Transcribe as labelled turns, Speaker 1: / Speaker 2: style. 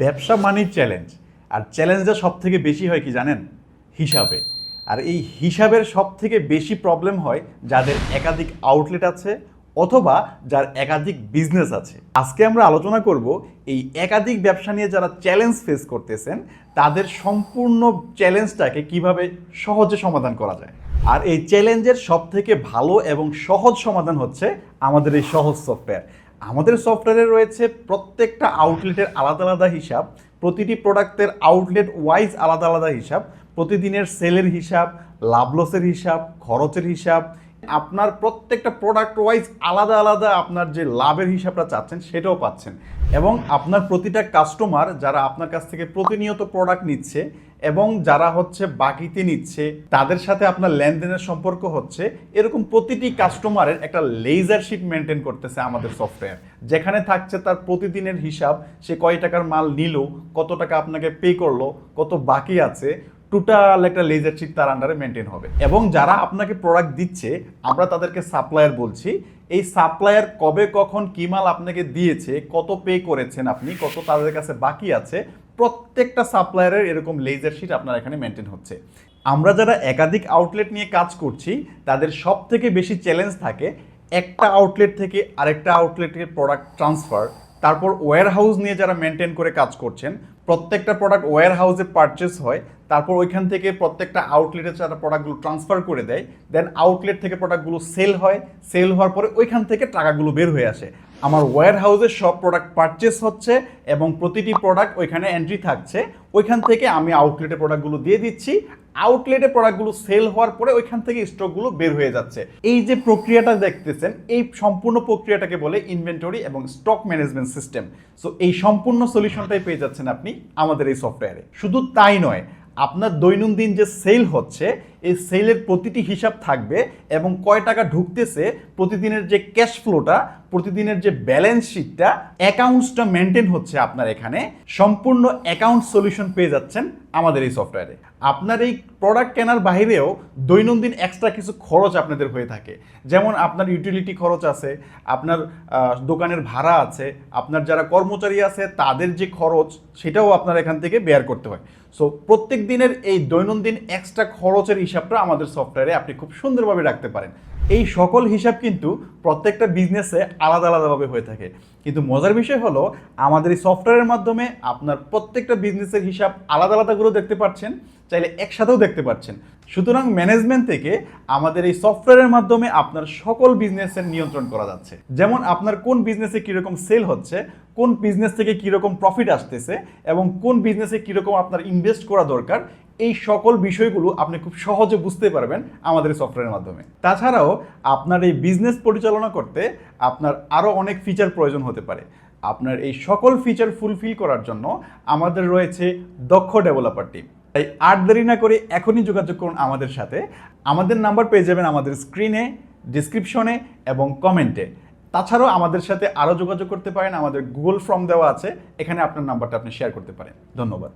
Speaker 1: ব্যবসা মানেই চ্যালেঞ্জ আর চ্যালেঞ্জটা সব থেকে বেশি হয় কি জানেন? হিসাবে। আর এই হিসাবের সব থেকে বেশি প্রবলেম হয় যাদের একাধিক আউটলেট আছে অথবা যার একাধিক বিজনেস আছে। আজকে আমরা আলোচনা করব এই একাধিক ব্যবসা নিয়ে যারা চ্যালেঞ্জ ফেস করতেছেন, তাদের সম্পূর্ণ চ্যালেঞ্জটাকে কীভাবে সহজে সমাধান করা যায়। আর এই চ্যালেঞ্জের সব থেকে ভালো এবং সহজ সমাধান হচ্ছে আমাদের এই সহজ সফটওয়্যার আমাদের সফটওয়্যারে রয়েছে প্রত্যেকটা আউটলেটের আলাদা আলাদা হিসাব, প্রতিটি প্রোডাক্টের আউটলেট ওয়াইজ আলাদা আলাদা হিসাব, প্রতিদিনের সেলের হিসাব লাভলসের হিসাব, খরচের হিসাব আপনার প্রত্যেকটা প্রোডাক্ট ওয়াইজ আলাদা আলাদা আপনার যে লাভের হিসাবটা চাচ্ছেন, সেটাও পাচ্ছেন। এবং আপনার প্রতিটা কাস্টমার যারা আপনার কাছ থেকে প্রতিনিয়ত প্রোডাক্ট নিচ্ছে এবং যারা হচ্ছে বাকিতে নিচ্ছে, তাদের সাথে আপনার লেনদেনের সম্পর্ক হচ্ছে, এরকম প্রতিটি কাস্টমারের একটা লেজার শিট মেনটেন করতেছে আমাদের সফটওয়্যার যেখানে থাকছে তার প্রতিদিনের হিসাব, সে কয় টাকার মাল নিল, কত টাকা আপনাকে পে করল, কত বাকি আছে টোটাল একটা লেজার শিট তার আন্ডারে মেনটেন হবে। এবং যারা আপনাকে প্রোডাক্ট দিচ্ছে, আমরা তাদেরকে সাপ্লায়ার বলছি, এই সাপ্লায়ার কবে কখন কি মাল আপনাকে দিয়েছে, কত পে করেছেন আপনি, কত তাদের কাছে বাকি আছে, প্রত্যেকটা সাপ্লায়ারের এরকম লেজার শিট আপনার এখানে মেনটেন হচ্ছে। আমরা যারা একাধিক আউটলেট নিয়ে কাজ করছি, তাদের সব থেকে বেশি চ্যালেঞ্জ থাকে একটা আউটলেট থেকে আরেকটা আউটলেটের প্রোডাক্ট ট্রান্সফার তারপর ওয়্যার হাউস নিয়ে যারা মেনটেন করে কাজ করছেন প্রত্যেকটা প্রোডাক্ট ওয়ার হাউসে পারচেস হয়, তারপর ওইখান থেকে প্রত্যেকটা আউটলেটে যারা প্রোডাক্টগুলো ট্রান্সফার করে দেয় দেন আউটলেট থেকে প্রোডাক্টগুলো সেল হয় সেল হওয়ার পরে ওইখান থেকে টাকাগুলো বের হয়ে আসে। আমার ওয়ার হাউসে সব প্রোডাক্ট পারচেস হচ্ছে এবং প্রতিটি প্রোডাক্ট ওইখানে এন্ট্রি থাকছে, ওইখান থেকে আমি আউটলেটে প্রোডাক্টগুলো দিয়ে দিচ্ছি আউটলেটে প্রোডাক্টগুলো সেল হওয়ার পরে ওইখান থেকে স্টকগুলো বের হয়ে যাচ্ছে। এই যে প্রক্রিয়াটা দেখতেছেন, এই সম্পূর্ণ প্রক্রিয়াটাকে বলে ইনভেন্টরি এবং স্টক ম্যানেজমেন্ট সিস্টেম সো এই সম্পূর্ণ সলিউশনটাই পেয়ে যাচ্ছেন আপনি আমাদের এই সফটওয়্যারে শুধু তাই নয়, আপনার দৈনন্দিন যে সেল হচ্ছে এই সেলের প্রতিটি হিসাব থাকবে এবং কয় টাকা ঢুকতেছে প্রতিদিনের যে ক্যাশ ফ্লোটা, প্রতিদিনের যে ব্যালেন্স শিটটা, অ্যাকাউন্টসটা মেনটেন হচ্ছে আপনার এখানে। সম্পূর্ণ অ্যাকাউন্ট সলিউশন পেয়ে যাচ্ছেন আমাদের এই সফটওয়্যারে। আপনার এই প্রোডাক্ট কেনার বাইরেও দৈনন্দিন এক্সট্রা কিছু খরচ আপনাদের হয়ে থাকে। যেমন আপনার ইউটিলিটি খরচ আছে, আপনার দোকানের ভাড়া আছে, আপনার যারা কর্মচারী আছে তাদের যে খরচ সেটাও আপনার এখান থেকে বেয়ার করতে হয়। সো প্রত্যেক দিনের এই দৈনন্দিন এক্সট্রা খরচের হিসাবটা আমাদের সফটওয়্যারে আপনি খুব সুন্দরভাবে রাখতে পারেন। এই সকল হিসাব কিন্তু প্রত্যেকটা বিজনেসে আলাদা আলাদাভাবে হয়ে থাকে। কিন্তু মজার বিষয় হলো, আমাদের এই সফটওয়্যারের মাধ্যমে আপনার প্রত্যেকটা বিজনেসের হিসাব আলাদা আলাদা আলাদাগুলো দেখতে পাচ্ছেন, চাইলে একসাথেও দেখতে পাচ্ছেন। সুতরাং ম্যানেজমেন্ট থেকে আমাদের এই সফটওয়্যারের মাধ্যমে আপনার সকল বিজনেসের নিয়ন্ত্রণ করা যাচ্ছে। যেমন আপনার কোন বিজনেসে কীরকম সেল হচ্ছে কোন বিজনেস থেকে কীরকম প্রফিট আসতেছে এবং কোন বিজনেসে কীরকম আপনার ইনভেস্ট করা দরকার, এই সকল বিষয়গুলো আপনি খুব সহজে বুঝতে পারবেন আমাদের সফটওয়্যারের মাধ্যমে। তাছাড়াও আপনার এই বিজনেস পরিচালনা করতে আপনার আরও অনেক ফিচার প্রয়োজন হতে পারে। আপনার এই সকল ফিচার ফুলফিল করার জন্য আমাদের রয়েছে দক্ষ ডেভেলপার টিম তাই আর দেরি না করে এখনই যোগাযোগ করুন আমাদের সাথে। আমাদের নাম্বার পেয়ে যাবেন আমাদের স্ক্রিনে ডিসক্রিপশনে এবং কমেন্টে তাছাড়াও আমাদের সাথে আরও যোগাযোগ করতে পারেন। আমাদের গুগল ফর্ম দেওয়া আছে। এখানে আপনার নাম্বারটা আপনি শেয়ার করতে পারেন। ধন্যবাদ।